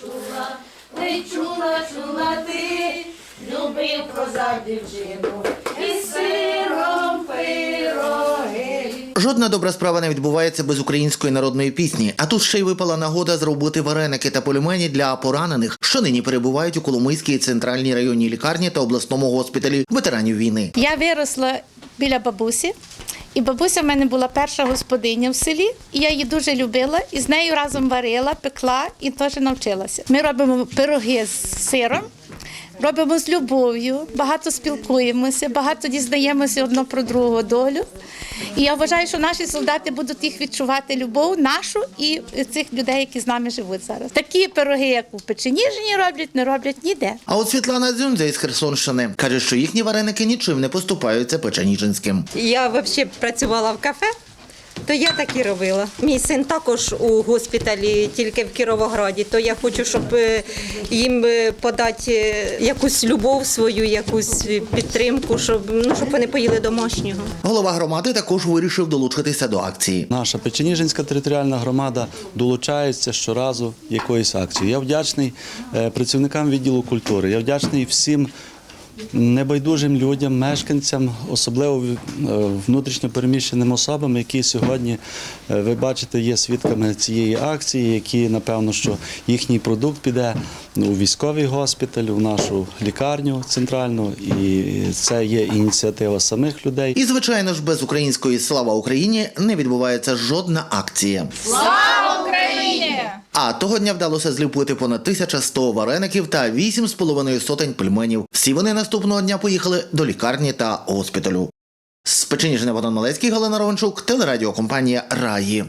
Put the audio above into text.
чула, не чула, чула ти, любив козак дівчину і сиром пироги. Жодна добра справа не відбувається без української народної пісні. А тут ще й випала нагода зробити вареники та пельмені для поранених, що нині перебувають у Коломийській центральній районній лікарні та обласному госпіталі ветеранів війни. Я виросла біля бабусі, і бабуся в мене була перша господиня в селі. І я її дуже любила, і з нею разом варила, пекла і теж навчилася. Ми робимо пироги з сиром. Робимо з любов'ю, багато спілкуємося, багато дізнаємося одно про другу долю. І я вважаю, що наші солдати будуть їх відчувати любов нашу і цих людей, які з нами живуть зараз. Такі пироги, як у Печеніжині роблять, не роблять ніде. А от Світлана Дзюндзя із Херсонщини каже, що їхні вареники нічим не поступаються печеніжинським. Я взагалі працювала в кафе, то я так і робила. Мій син також у госпіталі, тільки в Кіровограді, то я хочу, щоб е, їм е, подати е, якусь любов свою, якусь підтримку, щоб, ну, щоб вони поїли домашнього. Голова громади також вирішив долучитися до акції. Наша Печеніжинська територіальна громада долучається щоразу якоїсь акції. Я вдячний працівникам відділу культури. Я вдячний всім небайдужим людям, мешканцям, особливо е, внутрішньо переміщеним особам, які сьогодні, е, ви бачите, є свідками цієї акції, які напевно, що їхній продукт піде у військовий госпіталь, у нашу лікарню центральну, і це є ініціатива самих людей. І звичайно ж, без української слава Україні не відбувається жодна акція. Слава! А того дня вдалося зліпити понад 1100 вареників та 8,5 сотень пельменів. Всі вони наступного дня поїхали до лікарні та госпіталю. З Печеніжини Богдан Малецький, Галина Ровенчук, телерадіокомпанія Раї.